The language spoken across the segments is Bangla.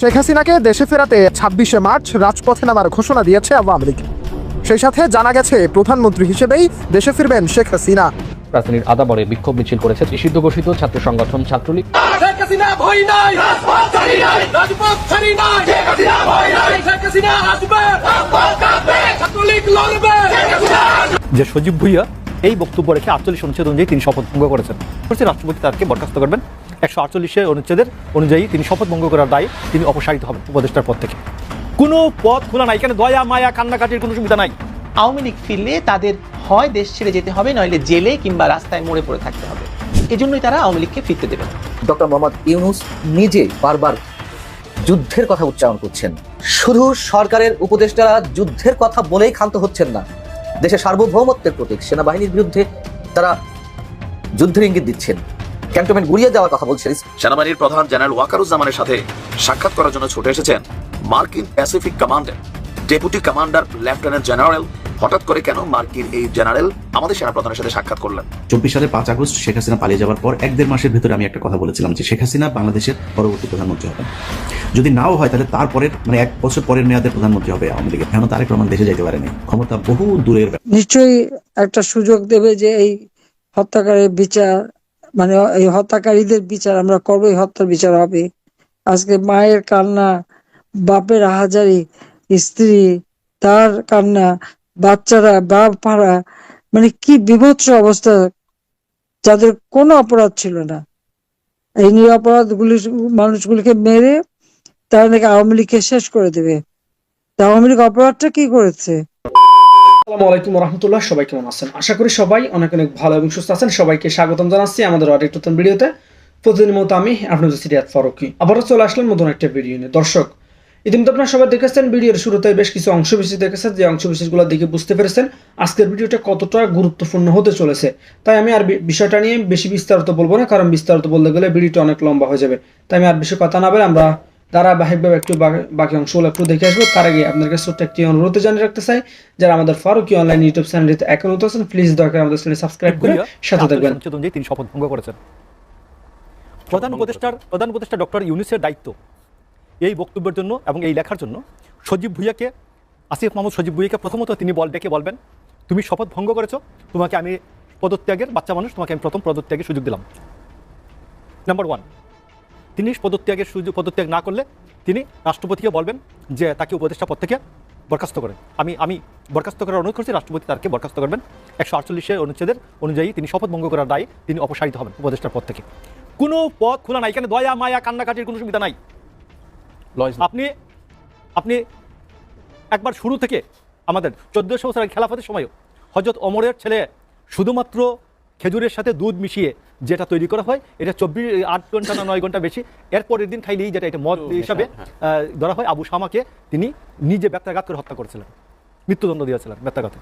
শেখ হাসিনাকে দেশে ফেরাতে ছাব্বিশে মার্চ রাজপথে নামার ঘোষণা দিয়েছে আওয়ামী লীগ। সেই সাথে জানা গেছে প্রধানমন্ত্রী হিসেবেই দেশে ফিরবেন শেখ হাসিনা। রাজধানীর আদাবরে বিক্ষোভ মিছিল করেছে নিষিদ্ধ ঘোষিত ছাত্র সংগঠন ছাত্রলীগ। শেখ হাসিনা ভয় নাই রাজপথ ছাড়ি নাই রাজপথ ছাড়ি নাই। শেখ হাসিনা ভয় নাই। শেখ হাসিনা আসবে রাজপথ কাঁপবে ছাত্রলীগ লড়বে। শেখ হাসিনা যে সজীব ভুইয়া এই বক্তব্য রেখে আটচল্লিশ অনুচ্ছেদ অনুযায়ী তিনি শপথ ভঙ্গ করেছেন। রাষ্ট্রপতি তাকে বরখাস্ত করবেন? একশো আটচল্লিশের অনুচ্ছেদের অনুযায়ী তিনি শপথ ভঙ্গ করার দায়ে তিনি অপসারিত হবেন উপদেষ্টার পদ থেকে। কোনো পথ খোলা নাই। এখানে দয়া মায়া কান্নাকাটির কোনো সুবিধা নাই। আওয়ামী লীগ ফিরলে তাদের হয় দেশ ছেড়ে যেতে হবে নইলে জেলে কিংবা রাস্তায় মরে পড়ে থাকতে হবে। এজন্যই তারা আওয়ামী লীগকে ফিরতে দেবে ডক্টর মোহাম্মদ ইউনুস নিজে বারবার যুদ্ধের কথা উচ্চারণ করছেন। শুধু সরকারের উপদেষ্টারা যুদ্ধের কথা বলেই ক্ষান্ত হচ্ছেন না। দেশের সার্বভৌমত্বের প্রতীক সেনাবাহিনীর বিরুদ্ধে তারা যুদ্ধের ইঙ্গিত দিচ্ছেন। ক্যান্টনমেন্ট গুড়িয়ে যাওয়ার কথা বলছেন সেনাবাহিনীর প্রধান জেনারেল ওয়াকারুজ্জামানের সাথে সাক্ষাৎ করার জন্য ছুটে এসেছেন মার্কিন প্যাসিফিক কমান্ডের ডেপুটি কমান্ডার লেফটেন্যান্ট জেনারেল হঠাৎ করে কেন মার্কিন এই জেনারেল আমাদের সেনাপ্রধানের সাথে সাক্ষাৎ করলেন? চব্বিশ সালে পাঁচ আগস্ট শেখ হাসিনা পালিয়ে যাওয়ার পর এক দেড় মাসের ভিতরে আমি একটা কথা বলেছিলাম যে শেখ হাসিনা বাংলাদেশের পরবর্তী প্রধানমন্ত্রী হবেন। যদি নাও হয় তাহলে তারপরের মানে এক বছর পরের মেয়াদের প্রধানমন্ত্রী হবে আওয়ামী লীগের। এখন তারেক রহমান দেশে যেতে পারেনি। ক্ষমতা বহু দূরের নিশ্চয়ই একটা সুযোগ দেবে যে এই হত্যাকারের বিচার মানে এই হত্যাকারীদের বিচার আমরা করব এই হত্যার বিচার হবে। আজকে মায়ের কান্না, বাপের হাজারি, স্ত্রী, তার কান্না, বাচ্চারা, বাপ ভাড়া মানে কি বিভৎস অবস্থা, যাদের কোনো অপরাধ ছিল না। এই নিরপরাধ গুলি মানুষগুলিকে মেরে তারা নাকি আওয়ামী লীগকে শেষ করে দেবে। তা আওয়ামী লীগ অপরাধটা কি করেছে? আসসালামু আলাইকুম রহমতুল্লাহ সবাই কেমন আছেন? আশা করি সবাই অনেক অনেক ভালো এবং সুস্থ আছেন। সবাইকে স্বাগতম জানাচ্ছি আমাদের নতুন ভিডিওতে। মতো আমি সিরিয়াত ফারুকি। আবারও চলে আসলাম নতুন একটা ভিডিও নিয়ে। দর্শক, ইতিমধ্যে সবাই দেখেছেন, ভিডিওর শুরুতে বেশ কিছু অংশ বিশেষ দেখেছেন। যে অংশ বিশেষগুলো দেখে বুঝতে পেরেছেন, আজকের ভিডিওটা কতটা গুরুত্বপূর্ণ হতে চলেছে। তাই আমি আর বিষয়টা নিয়ে বেশি বিস্তারিত বলব না, কারণ বিস্তারিত বলতে গেলে ভিডিওটা অনেক লম্বা হয়ে যাবে। তাই আমি আর বেশি কথা না বলে আমরা ধারাবাহিকভাবে একটু বাকি অংশগুলো একটু দেখে আসব। তার আগে আপনার কাছে ছোট্ট একটি অনুরোধ জানিয়ে রাখতে চাই যারা আমাদের ফারুকি অনলাইন ইউটিউব চ্যানেলটিতে এখন হতে আছেন প্লিজ দয়া করে আমাদের চ্যানেল সাবস্ক্রাইব করে সাথে থাকবেন। তিনি শপথ ভঙ্গ করেছেন। প্রধান উপদেষ্টার প্রধান উপদেষ্টা ডক্টর ইউনিসের দায়িত্ব। এই বক্তব্যের জন্য এবং এই লেখার জন্য সজীব ভুইয়াকে আসিফ মাহমুদ সজীব ভুইয়াকে প্রথমত তিনি বল ডেকে বলবেন তুমি শপথ ভঙ্গ করেছ তোমাকে আমি পদত্যাগের বাচ্চা মানুষ তোমাকে আমি প্রথম পদত্যাগের সুযোগ দিলাম। নাম্বার ওয়ান তিনি পদত্যাগের সুযোগ পদত্যাগ না করলে তিনি রাষ্ট্রপতিকে বলবেন যে তাকে উপদেষ্টা পদ থেকে বরখাস্ত করেন আমি আমি বরখাস্ত করার অনুরোধ করছি রাষ্ট্রপতি তাকে বরখাস্ত করবেন। একশো আটচল্লিশের অনুচ্ছেদের অনুযায়ী তিনি শপথ ভঙ্গ করার দায়ে তিনি অপসারিত হবেন উপদেষ্টার পদ থেকে। কোনো পথ খোলা নাই এখানে দয়া মায়া কান্নাকাটির কোনো সুবিধা নাই। লয়েজ আপনি আপনি একবার শুরু থেকে আমাদের চোদ্দশো বছরের খেলাফতের সময়ও হজরত অমরের ছেলে শুধুমাত্র খেজুরের সাথে দুধ মিশিয়ে যেটা তৈরি করা হয় এটা চব্বিশ আট ঘণ্টা না নয় ঘণ্টা বেশি। এর পরের দিন খাইলেই যেটা এটা মদ হিসাবে আহ, ধরা হয়। আবু শামাকে তিনি নিজে ব্যক্তাঘাত করে হত্যা করেছিলেন। মৃত্যুদণ্ড দিয়েছিলেন ব্যক্তাঘাতে।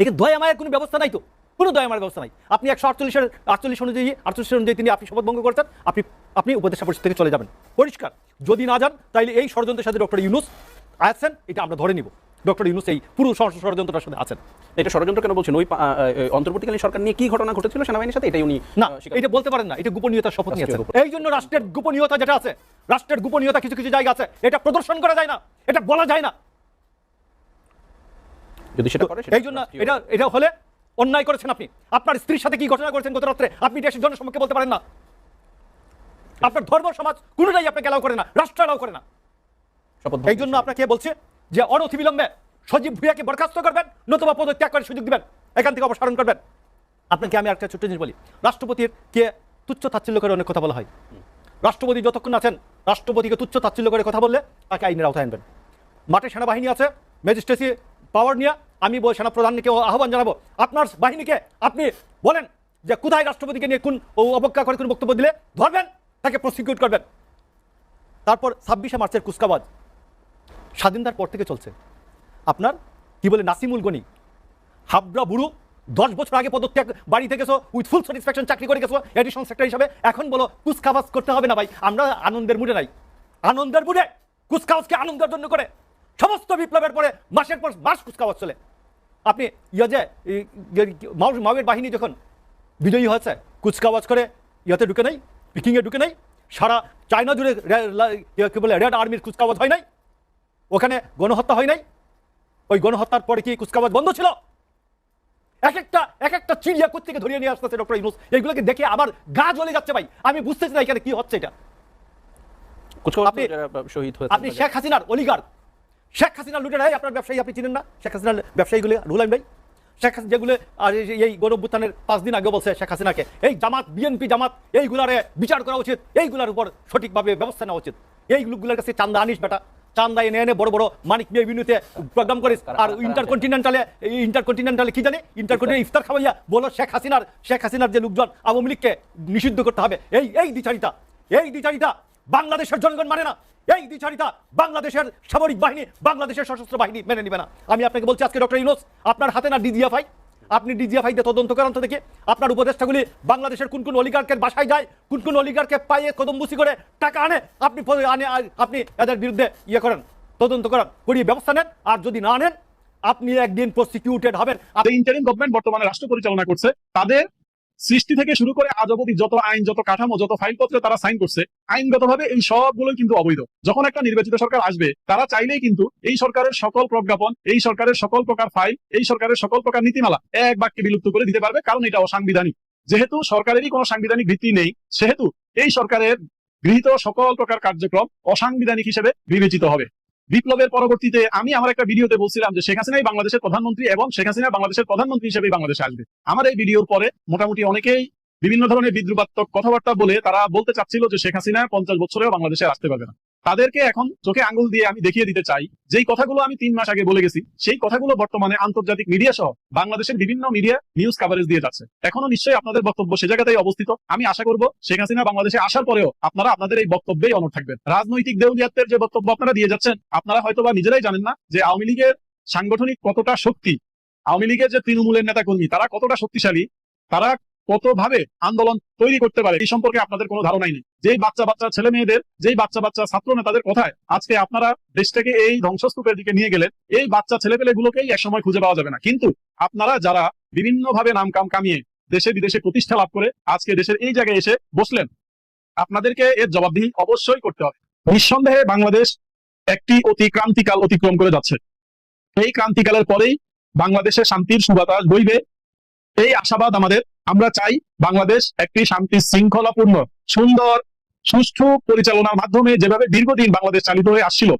এখানে দয়া মায়ের কোনো ব্যবস্থা নাই তো? কোনো দয়া মায়ের ব্যবস্থা নাই। আপনি একশো আটচল্লিশের আটচল্লিশ অনুযায়ী আটচল্লিশ অনুযায়ী তিনি আপনি শপথ ভঙ্গ করেছেন আপনি আপনি উপদেষ্টা পরিষদ থেকে চলে যাবেন। পরিষ্কার। যদি না যান তাহলে এই ষড়যন্ত্রের সাথে ডক্টর ইউনুস আছেন এটা আমরা ধরে নিব। ডক্টর ইউনুস এই পুরো ষড়যন্ত্রটার সাথে আছেন। এটা ষড়যন্ত্র কেন বলছেন? ওই অন্তর্বর্তীকালীন সরকার নিয়ে কি ঘটনা ঘটেছিল সেনাবাহিনীর সাথে? এটাই উনি না এটা বলতে পারেন না এটা গোপনীয়তার শপথ রাষ্ট্রীয় এই জন্য রাষ্ট্রের গোপনীয়তা যেটা আছে রাষ্ট্রের গোপনীয়তা কিছু কিছু জায়গা আছে এটা প্রদর্শন করা যায় না এটা বলা যায় না। যদি সেটা করে এই জন্য এটা এটা হলে অন্যায় করেছেন আপনি। আপনার স্ত্রীর সাথে কি ঘটনা করেছেন গত রাত্রে? আপনি দেশের জনসম্মুখে বলতে পারেন না। আপনার ধর্ম সমাজ কোনোটাই আপনাকে এলাও করে না রাষ্ট্র এলাও করে না। শপথ এই জন্য আপনাকে বলছে যে অনতিবিলম্বে সজীব ভুইয়াকে বরখাস্ত করবেন, নতুবা পদত্যাগ করে সুযোগ দিবেন, এখান থেকে অপসারণ করবেন। আপনাকে আমি একটা ছোট্ট জিনিস বলি। রাষ্ট্রপতির কে তুচ্ছ তাচ্ছিল্য করে অনেক কথা বলা হয়। রাষ্ট্রপতি যতক্ষণ আছেন, রাষ্ট্রপতিকে তুচ্ছ তাচ্ছিল্য করে কথা বললে তাকে আইনের আওতায় আনবেন। মাঠে সেনাবাহিনী আছে, ম্যাজিস্ট্রেসি পাওয়ার নিয়ে আমি বল সেনাপ্রধানকে আহ্বান জানাব। আপনার বাহিনীকে আপনি বলেন যে কোথায় রাষ্ট্রপতিকে নিয়ে কোন অবজ্ঞা করে কোন বক্তব্য দিলে ধরবেন, তাকে প্রসিকিউট করবেন। তারপর ছাব্বিশে মার্চের কুচকাবাজ স্বাধীনতার পর থেকে চলছে। আপনার কি বলে নাসিমুল গনি, হাবড়া বুড়ো, দশ বছর আগে পদত্যাগ, বাড়ি থেকে গেছো উইথ ফুল স্যাটিসফ্যাকশন চাকরি করে গেছো এডিশনাল সেক্টর হিসাবে। এখন বলো কুচকাবাজ করতে হবে না ভাই, আমরা আনন্দের মুডে নাই। আনন্দের মুডে কুচকাওয়াজকে আনন্দের জন্য করে সমস্ত বিপ্লবের পরে, মাসের পর মাস কুচকাওয়াজ চলে। আপনি ইয়ে যে এই যে বাহিনী যখন বিজয়ী হয়েছে, কুচকাওয়াজ করে ইয়াতে ঢুকে নাই পিকিংয়ে ঢুকে নাই, সারা চায়না জুড়ে কি বলে রেড আর্মির কুচকাওয়াজ হয় নাই ওখানে গণহত্যা হয় নাই? ওই গণহত্যার পরে কি কুচকাওয়াজ বন্ধ ছিল? এক একটা এক একটা চিড়িয়া থেকে ধরিয়ে নিয়ে আসতেছে ডক্টর ইউনুস। এইগুলোকে দেখে আমার গা জ্বলে যাচ্ছে ভাই। আমি বুঝতেছি না এখানে কি হচ্ছে এটা। আপনি- শহীদ আপনি শেখ হাসিনার অলিগার শেখ আপনার ব্যবসায়ী আপনি চিনেন না? শেখ হাসিনার ব্যবসায়ীগুলো রুলাইম ভাই। শেখ হাসিনা যেগুলো আর এই গণভ্যুত্থানের পাঁচ দিন আগে বলছে শেখ হাসিনাকে। এই জামাত বিএনপি জামাত এইগুলারে বিচার করা উচিত। এইগুলার উপর সঠিকভাবে ব্যবস্থা নেওয়া উচিত। এই লোকগুলোর কাছে চান্দা আনিস বেটা। চান্দা এনে এনে বড় বড় মানিক বিয়ে বিনুতে প্রোগ্রাম করিস। আর ইন্টারকন্টিনেন্টালে ইন্টারকন্টিনেন্টালে কি জানি? ইন্টারকন্টিনেন্ট ইফতার। খাওয়াইয়া বলো শেখ হাসিনার শেখ হাসিনার যে লোকজন আওয়ামী লীগকে নিষিদ্ধ করতে হবে। এই এই দ্বিচারিতা এই দ্বিচারিতা বাংলাদেশের জনগণ মানে না। এই দ্বিচারিতা বাংলাদেশের সামরিক বাহিনী বাংলাদেশের সশস্ত্র বাহিনী মেনে নিবে না। আমি আপনাকে বলছি আজকে ডক্টর ইউনুস আপনার হাতে না ডিজিএফআই আপনি ডিজিএফআই দিয়ে তদন্ত করেন তো দেখি আপনার উপদেষ্টাগুলি বাংলাদেশের কোন কোন অলিগার্কের বাসায় যায়, কোন কোন অলিগারকে পাইয়ে কদমবুসি করে টাকা আনে, আপনি আনে আপনি এদের বিরুদ্ধে ইয়ে করেন, তদন্ত করেন, করিয়ে ব্যবস্থা নেন, আর যদি না নেন, আপনি একদিন প্রসিকিউটেড হবেন। ইন্টারিম গভর্নমেন্ট বর্তমানে রাষ্ট্র পরিচালনা করছে, তাদের সৃষ্টি থেকে শুরু করে আজ অবধি যত আইন, যত কাঠামো, যত ফাইলপত্র তারা সাইন করছে, আইনগতভাবে এই সবগুলো কিন্তু অবৈধ। যখন একটা নির্বাচিত সরকার আসবে, তারা চাইলেই কিন্তু এই সরকারের সকল প্রজ্ঞাপন, এই সরকারের সকল প্রকার ফাইল, এই সরকারের সকল প্রকার নীতিমালা এক বাক্যে বিলুপ্ত করে দিতে পারবে, কারণ এটা অসাংবিধানিক। যেহেতু সরকারেরই কোনো সাংবিধানিক ভিত্তি নেই, সেহেতু এই সরকারের গৃহীত সকল প্রকার কার্যক্রম অসাংবিধানিক হিসেবে বিবেচিত হবে। বিপ্লবের পরবর্তীতে আমি আমার একটা ভিডিওতে বলছিলাম যে শেখ হাসিনাই বাংলাদেশের প্রধানমন্ত্রী এবং শেখ হাসিনা বাংলাদেশের প্রধানমন্ত্রী হিসেবে বাংলাদেশে আসবে। আমার এই ভিডিওর পরে মোটামুটি অনেকেই বিভিন্ন ধরনের বিদ্রুপাত্মক কথাবার্তা বলে তারা বলতে চাচ্ছিল যে শেখ হাসিনা পঞ্চাশ বছরেও বাংলাদেশে আসতে পারবে না। তাদেরকে এখন চোখে আঙ্গুল দিয়ে আমি দেখিয়ে দিতে চাই, যেই কথাগুলো আমি তিন মাস আগে বলে গেছি, সেই কথাগুলো বর্তমানে আন্তর্জাতিক মিডিয়া সহ বাংলাদেশের বিভিন্ন মিডিয়া নিউজ কাভারেজ দিয়ে যাচ্ছে। এখনও নিশ্চয়ই আপনাদের বক্তব্য সে জায়গাতেই অবস্থিত। আমি আশা করব শেখ হাসিনা বাংলাদেশে আসার পরেও আপনারা আপনাদের এই বক্তব্যেই অনর থাকবেন। রাজনৈতিক দেউলিয়াত্বের যে বক্তব্য আপনারা দিয়ে যাচ্ছেন, আপনারা হয়তো বা নিজেরাই জানেন না যে আওয়ামী লীগের সাংগঠনিক কতটা শক্তি, আওয়ামী লীগের যে তৃণমূলের নেতা কর্মী তারা কতটা শক্তিশালী, তারা কতভাবে আন্দোলন তৈরি করতে পারে এই সম্পর্কে আপনাদের কোনো ধারণাই নেই। যেই বাচ্চা বাচ্চা ছেলে মেয়েদের, যেই বাচ্চা বাচ্চা ছাত্র নেতাদের কথায় আজকে আপনারা দেশটাকে এই ধ্বংসস্তূপের দিকে নিয়ে গেলেন, এই বাচ্চা ছেলেপেলে গুলোকেই একসময় খুঁজে পাওয়া যাবে না। কিন্তু আপনারা যারা বিভিন্ন ভাবে নাম কাম কামিয়ে দেশে বিদেশে প্রতিষ্ঠা লাভ করে আজকে দেশের এই জায়গায় এসে বসলেন, আপনাদেরকে এর জবাবদিহি অবশ্যই করতে হবে। নিঃসন্দেহে বাংলাদেশ একটি অতি ক্রান্তিকাল অতিক্রম করে যাচ্ছে। এই ক্রান্তিকালের পরেই বাংলাদেশে শান্তির সুবাতাস বইবে। এই আশাবাদ আমাদের আমরা চাই বাংলাদেশ একটি শান্তি শৃঙ্খলাপূর্ণ, সুন্দর, সুষ্ঠু পরিচালনার মাধ্যমে যেভাবে দীর্ঘদিন বাংলাদেশ চালিত হয়ে আসছিল,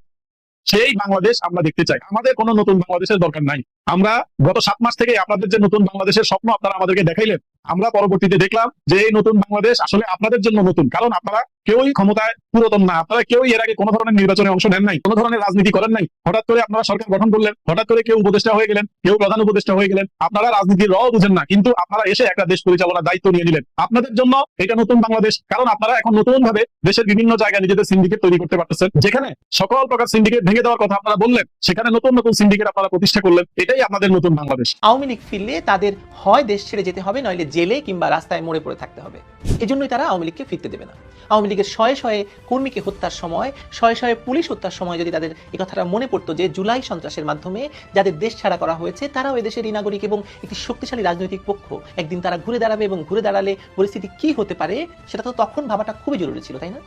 সেই বাংলাদেশ আমরা দেখতে চাই। আমাদের কোনো নতুন বাংলাদেশের দরকার নাই। আমরা গত সাত মাস থেকে আপনাদের যে নতুন বাংলাদেশের স্বপ্ন আপনারা আমাদেরকে দেখাইলেন, আমরা পরবর্তীতে দেখলাম যে এই নতুন বাংলাদেশ আসলে আপনাদের জন্য নতুন। কারণ আপনারা কেউই ক্ষমতায় পুরাতন না। আপনারা কেউই এর আগে কোনো ধরনের নির্বাচনে অংশ নেন নাই, কোনো ধরনের রাজনীতি করেন নাই। হঠাৎ করে আপনারা সরকার গঠন করলেন, হঠাৎ করে কেউ উপদেষ্টা হয়ে গেলেন, কেউ প্রধান উপদেষ্টা হয়ে গেলেন। আপনারা রাজনীতির র বুঝেন না, কিন্তু আপনারা এসে একটা দেশ পরিচালনার দায়িত্ব নিয়ে নিলেন। আপনাদের জন্য এটা নতুন বাংলাদেশ, কারণ আপনারা এখন নতুন ভাবে দেশের বিভিন্ন জায়গায় নিজেদের সিন্ডিকেট তৈরি করতে পারতেছেন। যেখানে সকল প্রকার সিন্ডিকেট ভেঙে দেওয়ার কথা আপনারা বললেন, সেখানে নতুন নতুন সিন্ডিকেট আপনারা প্রতিষ্ঠা করলেন, এটাই আপনাদের নতুন বাংলাদেশ। আওয়ামী লীগ ফিরলে তাদের হয় দেশ ছেড়ে যেতে হবে, নইলে জেলে কিংবা রাস্তায় মরে পড়ে থাকতে হবে। এজন্যই তারা আওয়ামী লীগকে ফিরতে দেবে না। আওয়ামী লীগের শয়ে শয়ে কর্মীকে হত্যার সময়, শয়ে শয়ে পুলিশ হত্যার সময় যদি তাদের এ কথাটা মনে পড়তো যে জুলাই সন্ত্রাসের মাধ্যমে যাদের দেশ ছাড়া করা হয়েছে, তারাও এদেশের নাগরিক এবং একটি শক্তিশালী রাজনৈতিক পক্ষ। একদিন তারা ঘুরে দাঁড়াবে এবং ঘুরে দাঁড়ালে পরিস্থিতি কি হতে পারে, সেটা তো তখন ভাবাটা খুবই জরুরি ছিল, তাই না?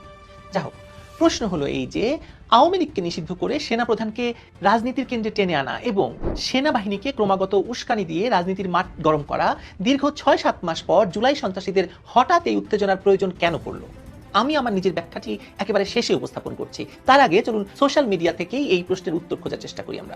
যা হোক প্রশ্ন হলো এই যে, আওয়ামী লীগকে নিষিদ্ধ করে সেনাপ্রধানকে রাজনীতির কেন্দ্রে টেনে আনা এবং সেনাবাহিনীকে ক্রমাগত উস্কানি দিয়ে রাজনীতির মাঠ গরম করা, দীর্ঘ ছয় সাত মাস পর জুলাই সন্ত্রাসীদের হঠাৎ এই উত্তেজনার প্রয়োজন কেন পড়ল? আমি আমার নিজের ব্যাখ্যাটি একেবারে শেষে উপস্থাপন করছি। তার আগে চলুন সোশ্যাল মিডিয়া থেকেই এই প্রশ্নের উত্তর খোঁজার চেষ্টা করি আমরা।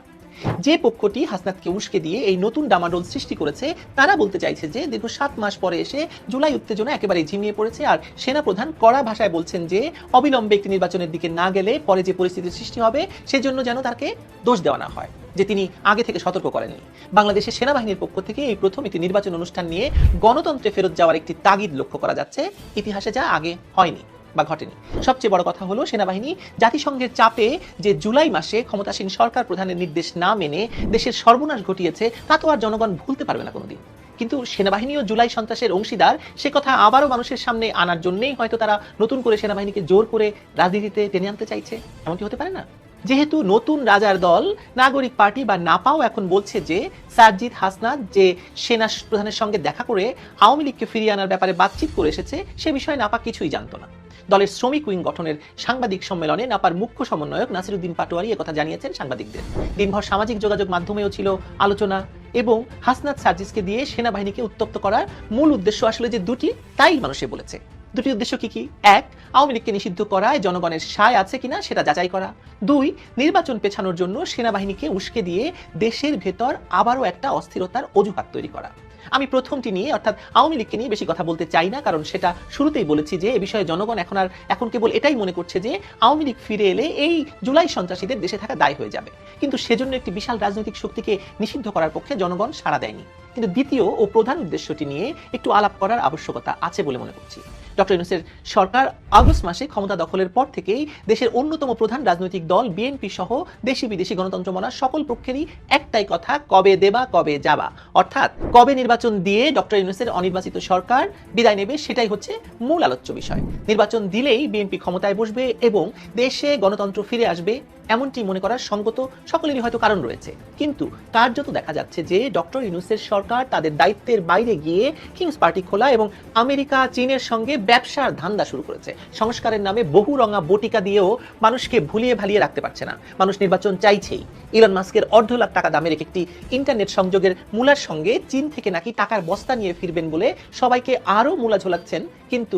যে পক্ষটি হাসনাতকে উস্কে দিয়ে এই নতুন ডামাডোল সৃষ্টি করেছে, তারা বলতে চাইছে যে দীর্ঘ সাত মাস পরে এসে জুলাই উত্তেজনা একেবারে ঝিমিয়ে পড়েছে আর সেনাপ্রধান কড়া ভাষায় বলছেন যে, অবিলম্বে একটি নির্বাচনের দিকে না গেলে পরে যে পরিস্থিতির সৃষ্টি হবে, সেজন্য যেন তাকে দোষ দেওয়া না হয়। যে তিনি আগে থেকে সতর্ক করেননি। বাংলাদেশের সেনাবাহিনীর পক্ষ থেকে এই প্রথম একটি নির্বাচন অনুষ্ঠান নিয়ে গণতন্ত্রে ফেরত যাওয়ার একটি তাগিদ লক্ষ্য করা যাচ্ছে। ইতিহাসে যা আগে হয়নি বা ঘটেনি। সবচেয়ে বড় কথা হলো, সেনাবাহিনী জাতিসংঘের চাপে যে জুলাই মাসে ক্ষমতাসীন সরকার প্রধানের নির্দেশ না মেনে দেশের সর্বনাশ ঘটিয়েছে, তা তো আর জনগণ ভুলতে পারবে না কোনোদিন। কিন্তু সেনাবাহিনীও জুলাই সন্ত্রাসের অংশীদার, সে কথা আবারও মানুষের সামনে আনার জন্যেই হয়তো তারা নতুন করে সেনাবাহিনীকে জোর করে রাজনীতিতে টেনে আনতে চাইছে। এমনকি হতে পারে না? যেহেতু নতুন রাজার দল, নাগরিক পার্টি বা নাপাও এখন বলছে যে, সারজিৎ হাসনাত যে সেনা প্রধানের সঙ্গে দেখা করে আওয়ামী লীগকে ফিরিয়ে আনার ব্যাপারে বাতচিত করে এসেছে, সে বিষয়ে নাপা কিছুই জানতো না। দলের শ্রমিক উইং গঠনের সাংবাদিক সম্মেলনে নাপার মুখ্য সমন্বয়ক নাসিরুদ্দিন পাটোয়ারি একথা জানিয়েছেন সাংবাদিকদের। দিনভর সামাজিক যোগাযোগ মাধ্যমেও ছিল আলোচনা এবং হাসনাত সার্জিসকে দিয়ে সেনাবাহিনীকে উত্তপ্ত করার মূল উদ্দেশ্য আসলে যে দুটি, তাই মানুষে বলেছে। দুটি উদ্দেশ্য কি কি? এক, আওয়ামী লীগকে নিষিদ্ধ করায় জনগণের সায় আছে কিনা সেটা যাচাই করা। দুই, নির্বাচন পেছানোর জন্য সেনাবাহিনীকে উস্কে দিয়ে দেশের ভেতর আবারও একটা অস্থিরতার অজুহাত তৈরি করা। আমি প্রথমটি নিয়ে, অর্থাৎ আওয়ামী লীগকে নিয়ে বেশি কথা বলতে চাই না, কারণ সেটা শুরুতেই বলেছি যে এ বিষয়ে জনগণ এখন আর, এখন কেবল এটাই মনে করছে যে আওয়ামী লীগ ফিরে এলে এই জুলাই সন্ত্রাসীদের দেশে থাকা দায় হয়ে যাবে। কিন্তু সেজন্য একটি বিশাল রাজনৈতিক শক্তিকে নিষিদ্ধ করার পক্ষে জনগণ সাড়া দেয়নি। কিন্তু দ্বিতীয় ও প্রধান উদ্দেশ্যটি নিয়ে একটু আলাপ করার আবশ্যকতা আছে বলে মনে করছি। ডক্টর ইউনুসের সরকার আগস্ট মাসে ক্ষমতা দখলের পর থেকেই দেশের অন্যতম প্রধান রাজনৈতিক দল বিএনপি সহ দেশি বিদেশি গণতন্ত্র মনা সকল পক্ষেরই একটাই কথা, কবে দেবা, কবে যাবা। অর্থাৎ কবে নির্বাচন দিয়ে ডক্টর ইউনুসের অনির্বাচিত সরকার বিদায় নেবে সেটাই হচ্ছে মূল আলোচ্য বিষয়। নির্বাচন দিলেই বিএনপি ক্ষমতায় বসবে এবং দেশে গণতন্ত্র ফিরে আসবে এমনটি মনে করার সঙ্গত সকলেরই হয়তো কারণ রয়েছে। কিন্তু কার্যত দেখা যাচ্ছে যে ডক্টর ইউনুসের সরকার তাদের দায়িত্বের বাইরে গিয়ে কিংস পার্টি খোলা এবং আমেরিকা, চীনের সঙ্গে ব্যবসার ধান্দা শুরু করেছে। সংস্কারের নামে বহু রঙা বটিকা দিয়েও মানুষকে ভুলিয়ে ভালিয়ে রাখতে পারছে না। মানুষ নির্বাচন চাইছেই। ইলন মাস্কের অর্ধ লাখ টাকা দামের একটি ইন্টারনেট সংযোগের মূলার সঙ্গে চীন থেকে নাকি টাকার বস্তা নিয়ে ফিরবেন বলে সবাইকে আরও মূলা ঝোলাচ্ছেন। কিন্তু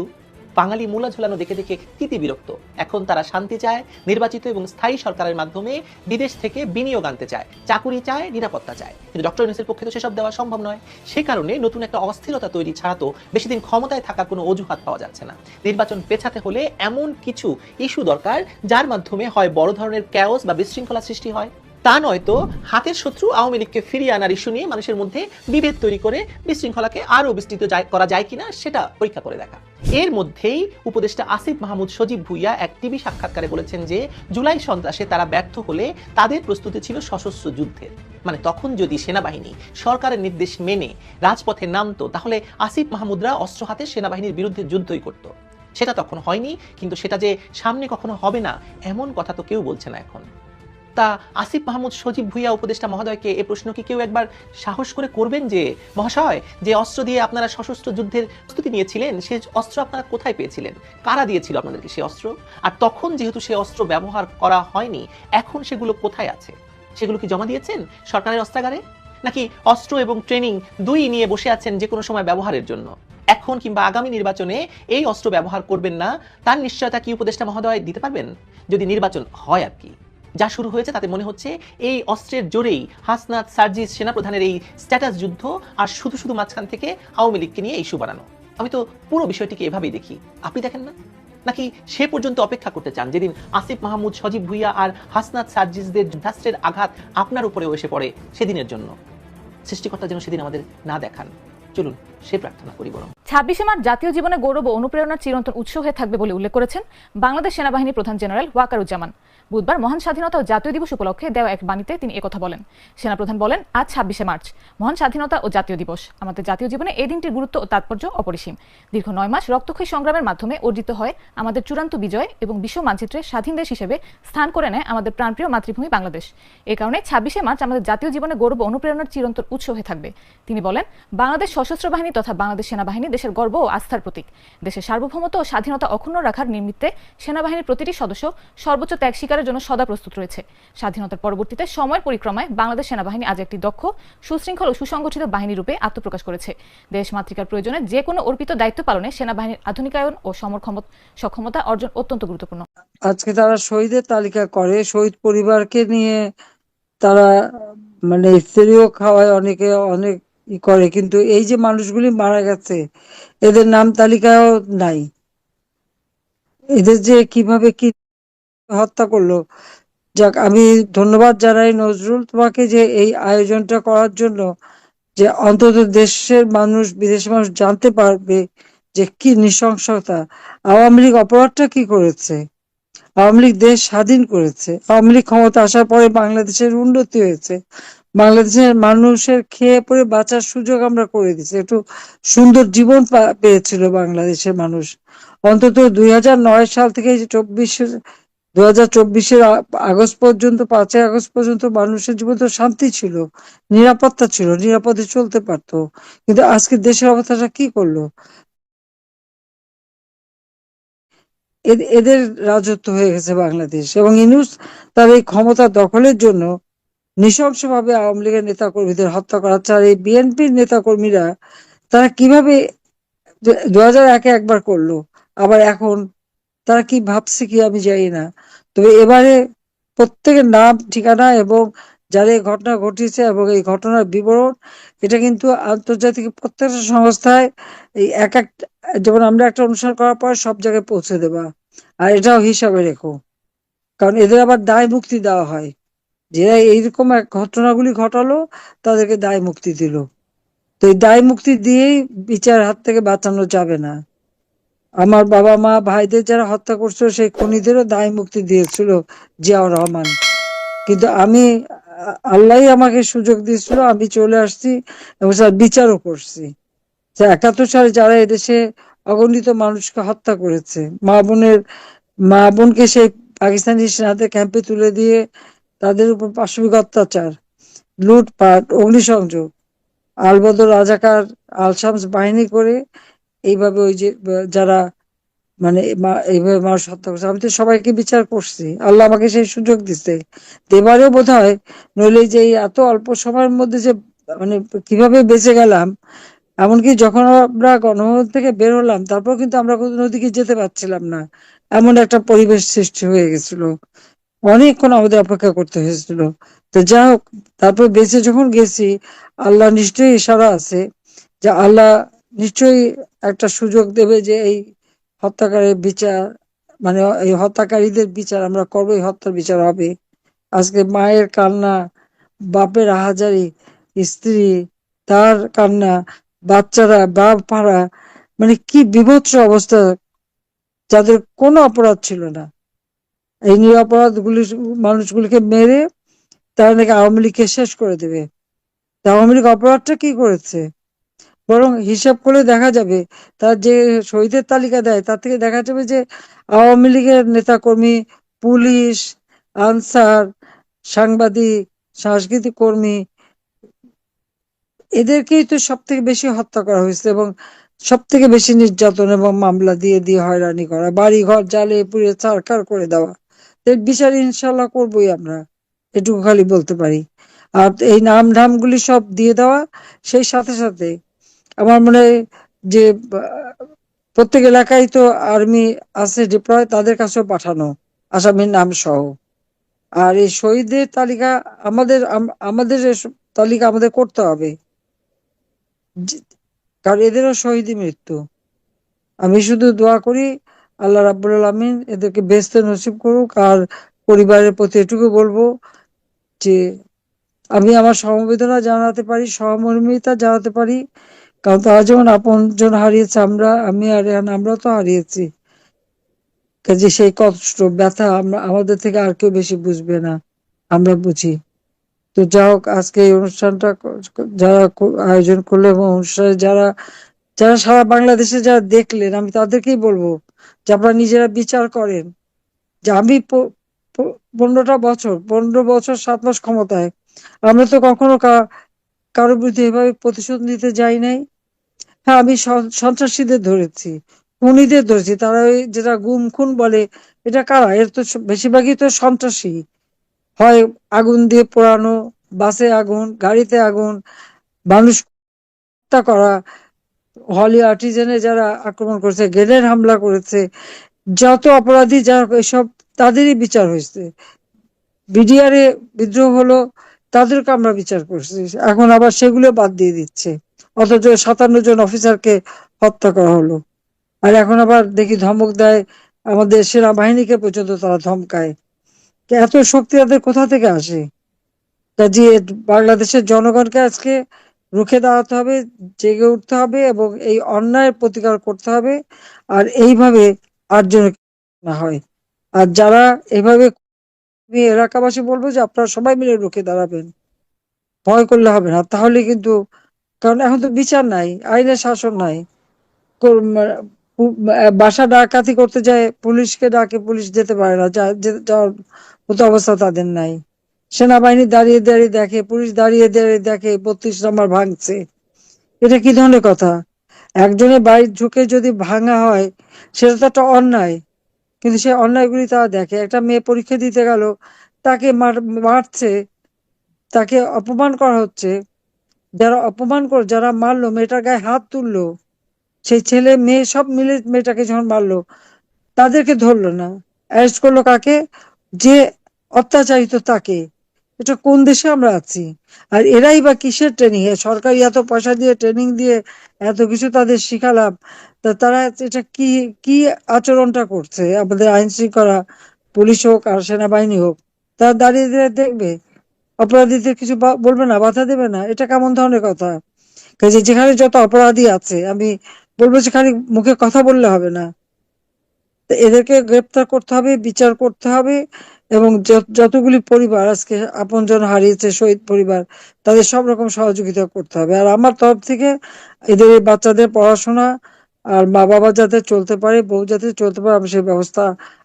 বাঙালি মূলা ঝোলানো দেখে দেখে তিতি বিরক্ত। এখন তারা শান্তি চায়, নির্বাচিত এবং স্থায়ী সরকারের মাধ্যমে বিদেশ থেকে বিনিয়োগ আনতে চায়, চাকুরি চায়, নিরাপত্তা চায়। কিন্তু ডক্টর ইউনুসের পক্ষে তো সেসব দেওয়া সম্ভব নয়। সে কারণে নতুন একটা অস্থিরতা তৈরি ছাড়া তো বেশি দিন ক্ষমতায় থাকার কোনো অজুহাত পাওয়া যাচ্ছে না। নির্বাচন পেছাতে হলে এমন কিছু ইস্যু দরকার, যার মাধ্যমে হয় বড় ধরনের ক্যাওস বা বিশৃঙ্খলা সৃষ্টি হয়। তা নয়তো হাতের শত্রু আওয়ামী লীগকে ফিরিয়ে আনার ইস্যু নিয়ে মানুষের মধ্যে বিভেদ তৈরি করে বিশৃঙ্খলাকে আরও বিস্তৃত করা যায় কিনা সেটা পরীক্ষা করে দেখা। এর মধ্যেই উপদেষ্টা আসিফ মাহমুদ সজীব ভুইয়া এক টিভি সাক্ষাৎকারে বলেছেন যে, জুলাই সন্ত্রাসে তারা ব্যর্থ হলে তাদের প্রস্তুতি ছিল সশস্ত্র যুদ্ধের। মানে তখন যদি সেনাবাহিনী সরকারের নির্দেশ মেনে রাজপথে নামতো, তাহলে আসিফ মাহমুদরা অস্ত্র হাতে সেনাবাহিনীর বিরুদ্ধে যুদ্ধই করত। সেটা তখন হয়নি, কিন্তু সেটা যে সামনে কখনো হবে না, এমন কথা তো কেউ বলছে না এখন। তা আসিফ মাহমুদ সজীব ভুইয়া উপদেষ্টা মহোদয়কে এ প্রশ্ন কি কেউ একবার সাহস করে করবেন যে, মহাশয়, যে অস্ত্র দিয়ে আপনারা সশস্ত্র যুদ্ধের প্রস্তুতি নিয়েছিলেন, সে অস্ত্র আপনারা কোথায় পেয়েছিলেন? কারা দিয়েছিল আপনাদেরকে সেই অস্ত্র? আর তখন যেহেতু সে অস্ত্র ব্যবহার করা হয়নি, এখন সেগুলো কোথায় আছে? সেগুলো কি জমা দিয়েছেন সরকারের অস্ত্রাগারে? নাকি অস্ত্র এবং ট্রেনিং দুই নিয়ে বসে আছেন যে কোনো সময় ব্যবহারের জন্য? এখন কিংবা আগামী নির্বাচনে এই অস্ত্র ব্যবহার করবেন না, তার নিশ্চয়তা কি উপদেষ্টা মহোদয় দিতে পারবেন? যদি নির্বাচন হয় আর কি। যা শুরু হয়েছে তাতে মনে হচ্ছে এই অস্ত্রের জোরেই হাসনাত সার্জিস সেনাপ্রধানের এই স্ট্যাটাস যুদ্ধ আর শুধু শুধু মাঝখান থেকে আওয়ামী লীগকে নিয়ে ইস্যু বানানো। আমি তো পুরো বিষয়টিকে এভাবেই দেখি। আপনি দেখেন না? নাকি সে পর্যন্ত অপেক্ষা করতে চান যেদিন আসিফ মাহমুদ, সজীব ভুইয়া আর হাসনাত সার্জিসদের যুদ্ধাস্ত্রের আঘাত আপনার উপরেও এসে পড়ে সেদিনের জন্য? সৃষ্টিকর্তা যেন সেদিন আমাদের না দেখান। চলুন, সে প্রার্থনা করি বরং। ছাব্বিশে মার্চ জাতীয় জীবনে গৌরব ও অনুপ্রেরণার চিরন্তন উৎস হয়ে থাকবে বলে উল্লেখ করেছেন বাংলাদেশ সেনাবাহিনী প্রধান জেনারেল ওয়াকারুজ্জামান। বুধবার মহান স্বাধীনতা ও জাতীয় দিবস উপলক্ষে দেওয়া এক বাণীতে তিনি একথা বলেন। সেনাপ্রধান বলেন, আজ ছাব্বিশে মার্চ, মহান স্বাধীনতা ও জাতীয় দিবস। আমাদের জাতীয় জীবনে এই দিনটির গুরুত্ব ও তাৎপর্য অপরিসীম। দীর্ঘ নয় মাস রক্তক্ষয়ী সংগ্রামের মাধ্যমে অর্জিত হয় আমাদের চূড়ান্ত বিজয় এবং বিশ্ব মানচিত্রে স্বাধীন দেশ হিসেবে স্থান করে নেয় আমাদের প্রাণপ্রিয় মাতৃভূমি বাংলাদেশ। এ কারণে ছাব্বিশে মার্চ আমাদের জাতীয় জীবনে গৌরব অনুপ্রেরণার চিরন্তন উৎস হয়ে থাকবে। তিনি বলেন, বাংলাদেশ সশস্ত্র বাহিনী তথা বাংলাদেশ সেনাবাহিনী দেশের গর্ব ও আস্থার প্রতীক। দেশের সার্বভৌমত্ব ও স্বাধীনতা অক্ষুণ্ণ রাখার নিমিত্তে সেনাবাহিনীর প্রতিটি সদস্য সর্বোচ্চ ত্যাগ স্বীকারের জন্য সদা প্রস্তুত রয়েছে। স্বাধীনতার পরবর্তীতে সময়ের পরিক্রমায় বাংলাদেশ সেনাবাহিনী আজ একটি দক্ষ, সুশৃঙ্খল ও সুসংগঠিত বাহিনী রূপে আত্মপ্রকাশ করেছে। দেশ মাতৃকার প্রয়োজনে যে কোনো অর্পিত দায়িত্ব পালনে সেনাবাহিনীর আধুনিকায়ন ও সমরক্ষম সক্ষমতা অর্জন অত্যন্ত গুরুত্বপূর্ণ। আজকে তারা শহীদের তালিকা করে। শহীদ পরিবারকে নিয়ে তারা মানে ইফতারিও খাওয়ায়, অনেকে অনেক ই করে, কিন্তু এই যে মানুষগুলি মারা গেছে, এদের নাম তালিকাও নাই। এদের যে কীভাবে কি হত্যা করল, যাক, আমি ধন্যবাদ জানাই নজরুল তোমাকে যে এই আয়োজনটা করার জন্য, যে অন্তত দেশের মানুষ, বিদেশের মানুষ জানতে পারবে যে কি নৃশংসতা। আওয়ামী লীগ অপরাধটা কি করেছে? আওয়ামী লীগ দেশ স্বাধীন করেছে। আওয়ামী লীগ ক্ষমতা আসার পরে বাংলাদেশের উন্নতি হয়েছে। বাংলাদেশের মানুষের খেয়ে পরে বাঁচার সুযোগ আমরা করে দিচ্ছি একটু সুন্দর জীবন পেয়েছিল বাংলাদেশের মানুষ। অন্তত দুই হাজার নয় সাল থেকে চব্বিশে দু হাজার চব্বিশের আগস্ট পর্যন্ত, পাঁচই আগস্ট পর্যন্ত মানুষের জীবন তো শান্তি ছিল, নিরাপত্তা ছিল, নিরাপদে চলতে পারতো। কিন্তু আজকে দেশের অবস্থাটা কি করল? এদ- এদের রাজত্ব হয়ে গেছে বাংলাদেশ এবং ইনুস তার এই ক্ষমতা দখলের জন্য নৃশংসভাবে আওয়ামী লীগের নেতাকর্মীদের হত্যা করাচ্ছে আর এই বিএনপির নেতাকর্মীরা তারা কীভাবে দু হাজার একে একবার করল, আবার এখন তারা কি ভাবছে কি আমি জানি না। তবে এবারে প্রত্যেকের নাম, ঠিকানা এবং যারা এই ঘটনা ঘটিয়েছে এবং এই ঘটনার বিবরণ, এটা কিন্তু আন্তর্জাতিক প্রত্যেকটা সংস্থায় এই এক এক, যেমন আমরা একটা অনুষ্ঠান করার পর সব জায়গায় পৌঁছে দেবা। আর এটাও হিসাবে রেখো। কারণ এদের আবার দায় মুক্তি দেওয়া হয়। যারা এইরকম এক ঘটনাগুলি ঘটালো, তাদেরকে দায় মুক্তি দিল। তো এই দায় মুক্তি দিয়েই বিচার হাত থেকে বাঁচানো যাবে না। আমার বাবা মা ভাইদের যারা হত্যা করছিল, সেই খুনিদেরও দায় মুক্তি দিয়েছিল জিয়াউর রহমান। কিন্তু আমি আ- আল্লাহই আমাকে সুযোগ দিয়েছিল, আমি চলে আসছি এবং স্যার বিচারও করছি। একাত্তর সালে যারা এদেশে অগণিত মানুষকে হত্যা করেছে, মা বোনের, মা বোনকে সেই পাকিস্তানি সেনাদের ক্যাম্পে তুলে দিয়ে তাদের উপর পাশবিক অত্যাচার, লুটপাট, অগ্নিসংযোগ। আলবদর রাজাকার আলশামস বাহিনী করে এইভাবে ওই যে যারা মানে এইভাবে মানুষ হত্যা করছে। আমি তো সবাইকে বিচার করছি। আল্লাহ আমাকে সেই সুযোগ দিচ্ছে এবারেও বোধ হয় নইলে যে এত অল্প সময়ের মধ্যে যে মানে কীভাবে বেঁচে গেলাম, এমনকি যখন আমরা গণভবন থেকে বের হলাম, তারপর কিন্তু আমরা কোনো দিকে যেতে পারছিলাম না। এমন একটা পরিবেশ সৃষ্টি হয়ে গেছিল। অনেকক্ষণ আমাদের অপেক্ষা করতে হয়েছিল। তো যাই হোক, তারপর বেঁচে যখন গেছি, আল্লাহ নিশ্চয়ই ইশারা আছে যে আল্লাহ নিশ্চয়ই একটা সুযোগ দেবে যে এই হত্যাকারীর বিচার মানে এই হত্যাকারীদের বিচার আমরা করব, এই হত্যার বিচার হবে। আজকে মায়ের কান্না, বাপের আহাজারি স্ত্রী, তার কান্না, বাচ্চারা, বাপ পাড়া মানে কি বিভৎস অবস্থা, যাদের কোনো অপরাধ ছিল না। এই নিরপরাধ গুলি মানুষগুলিকে মেরে তারা নাকি আওয়ামী লীগকে শেষ করে দেবে। আওয়ামী লীগ অপরাধটা কি করেছে? বরং হিসাব করলে দেখা যাবে, তার যে শহীদের তালিকা দেয়, তার থেকে দেখা যাবে যে আওয়ামী লীগের নেতাকর্মী, পুলিশ, আনসার, সাংবাদিক, সাংস্কৃতিক কর্মী, এদেরকেই তো সব থেকে বেশি হত্যা করা হয়েছে এবং সব থেকে বেশি নির্যাতন এবং মামলা দিয়ে দিয়ে হয়রানি করা বাড়ি ঘর জালে পুড়ে ছারখার করে দেওয়া। বিচার ইনশাল্লাহ করবোই আমরা। এটুকু খালি বলতে পারি। আর এই নাম ধামগুলি সব দিয়ে দেওয়া, সেই সাথে সাথে আমার মনে হয় যে, প্রত্যেক এলাকায় তো আর্মি আছে ডিপ্লয় তাদের কাছেও পাঠানো, আসামির নাম সহ। আর এই শহীদের তালিকা আমাদের, আম- আমাদের তালিকা আমাদের করতে হবে। কারণ এদেরও শহীদই মৃত্যু। আমি শুধু দোয়া করি আল্লাহ রাব্বুল আলামিন এদেরকে বেস্তে নসিব করুক আর পরিবারের প্রতি এটুকু বলব যে, আমি আমার সমবেদনা জানাতে পারি, সহমর্মিতা জানাতে পারি। কারণ তারা যেমন আপনজন হারিয়েছে আমরা, আমি আর আমরাও তো হারিয়েছি। কাজে সেই কষ্ট, ব্যথা আমরা, আমাদের থেকে আর কেউ বেশি বুঝবে না, আমরা বুঝি। তো যা হোক, আজকে এই অনুষ্ঠানটা যারা আয়োজন করল এবং অনুষ্ঠানে যারা যারা সারা বাংলাদেশে যারা দেখলেন, আমি তাদেরকেই বলব যে আপনারা নিজেরা বিচার করেন। যে আমি পনেরোটা বছর, পনেরো বছর সাত মাস ক্ষমতায়, আমরা তো কখনো কারোর বিরুদ্ধে এভাবে প্রতিশোধ নিতে যাই নাই। হ্যাঁ আমি সন- সন্ত্রাসীদের ধরেছি, খুনিদের ধরেছি। তারা ওই যেটা গুম খুন বলে, এটা কারা? এর তো বেশিরভাগই তো সন্ত্রাসী। হয় আগুন দিয়ে পোড়ানো, বাসে আগুন, গাড়িতে আগুন, মানুষ করা হলি আর্টিজেনে যারা আক্রমণ করেছে, গ্রেনেড হামলা করেছে, যত অপরাধী যারা এসব তাদেরই বিচার হয়েছে। বিডিআরে বিদ্রোহ হলো, তাদেরকে আমরা বিচার করছি। এখন আবার সেগুলো বাদ দিয়ে দিচ্ছে। অথচ সাতান্ন জন অফিসারকে হত্যা করা হলো। আর এখন আবার দেখি ধমক দেয়, আমাদের সেনাবাহিনীকে পর্যন্ত তারা ধমকায়। এত শক্তি তাদের কোথা থেকে আসে? কাজে বাংলাদেশের জনগণকে আজকে রুখে দাঁড়াতে হবে, জেগে উঠতে হবে এবং এই অন্যায়ের প্রতিকার করতে হবে। আর এইভাবে আর যেন না হয়। আর যারা এভাবে এলাকাবাসী বলব যে আপনারা সবাই মিলে রুখে দাঁড়াবেন। ভয় করলে হবে না। তাহলে কিন্তু, কারণ এখন তো বিচার নাই, আইনের শাসন নাই। বাসা ডাকাতি করতে যায়, পুলিশকে ডাকে, পুলিশ যেতে পারে না যাওয়ার মতো অবস্থা তাদের নাই। সেনাবাহিনী দাঁড়িয়ে দাঁড়িয়ে দেখে, পুলিশ দাঁড়িয়ে দাঁড়িয়ে দেখে বত্রিশ নম্বর ভাঙছে। এটা কি ধরনের কথা? একজনের বাড়ি ঝুঁকে যদি ভাঙা হয়, সেটা তো একটা অন্যায়। কিন্তু সে অন্যায়গুলি তারা দেখে। একটা মেয়ে পরীক্ষা দিতে গেল, তাকে মার- মারছে, তাকে অপমান করা হচ্ছে। যারা অপমান করে, যারা মারলো, মেয়েটার গায়ে হাত তুললো, সেই ছেলে, মেয়ে সব মিলে মেয়েটাকে যখন মারলো, তাদেরকে ধরলো না। অ্যারেস্ট করল কাকে? যে অত্যাচারিত তাকে। এটা কোন দেশে আমরা আছি? আর এরাই বা কিসের ট্রেনিং সরকারি এত পয়সা দিয়ে ট্রেনিং দিয়ে এত কিছু তাদের শিখালাম, তা তারা এটা কি কি আচরণটা করছে? আমাদের আইন শৃঙ্খলা, পুলিশ হোক আর সেনাবাহিনী হোক তারা দাঁড়িয়ে দাঁড়িয়ে দেখবে। অপরাধীদের কিছু বলবে না, বাধা দেবে না, এটা কেমন ধরনের কথা? যেখানে যত অপরাধী আছে, আমি বলব খালি মুখে কথা বললে হবে না। এদেরকে গ্রেপ্তার করতে হবে, বিচার করতে হবে এবং যতগুলি পরিবার আজকে আপনজন হারিয়েছে, শহীদ পরিবার, তাদের সব রকম সহযোগিতা করতে হবে। আর আমার তরফ থেকে এদের এই বাচ্চাদের পড়াশোনা আর মা বাবা যাতে চলতে পারে, বউ যাতে চলতে পারে, আমি সেই ব্যবস্থা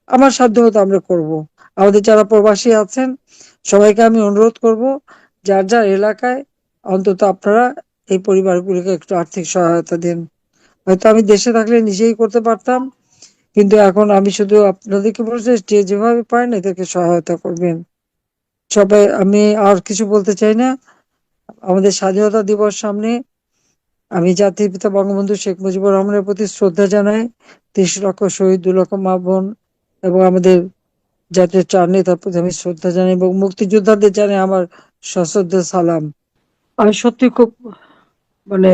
আমার সাধ্য মতো আমরা করব। আমাদের যারা প্রবাসী আছেন, সবাইকে আমি অনুরোধ করব, যার যার এলাকায় অন্তত আপনারা এই পরিবারগুলিকে একটু আর্থিক সহায়তা দিন। হয়তো আমি দেশে থাকলে নিজেই করতে পারতাম কিন্তু এখন আমি শুধু আপনাদেরকে বলছি, যে যেভাবে পারেন এদেরকে সহায়তা করবেন। সবাই, আমি আর কিছু বলতে চাই না। আমাদের স্বাধীনতা দিবস সামনে। আমি জাতির পিতা বঙ্গবন্ধু শেখ মুজিবুর রহমানের প্রতি শ্রদ্ধা জানাই। তিরিশ লক্ষ শহীদ, দু লক্ষ মা বোন এবং আমাদের জাতীয় চার নেতার প্রতি আমি শ্রদ্ধা জানাই এবং মুক্তিযোদ্ধাদের জানাই আমার সশ্রদ্ধ সালাম। আমি সত্যি খুব মানে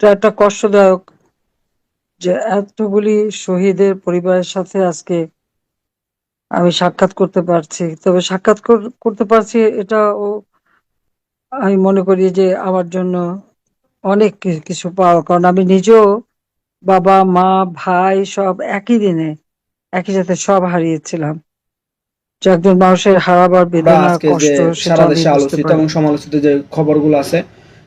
একটা কষ্টদায়ক যে এতগুলি শহীদের পরিবারের সাথে আজকে আমি সাক্ষাৎ করতে পারছি। তবে সাক্ষাৎ করতে পারছি এটা ও আমি মনে করি যে আমার জন্য অনেক কিছু পাওয়া। কারণ আমি নিজেও বাবা মা ভাই সব একই দিনে একই সাথে সব হারিয়েছিলাম। যে একজন মানুষের হারাবার বেদনা কষ্ট সেটা আলোচিত এবং সমালোচিত যে খবরগুলো আছে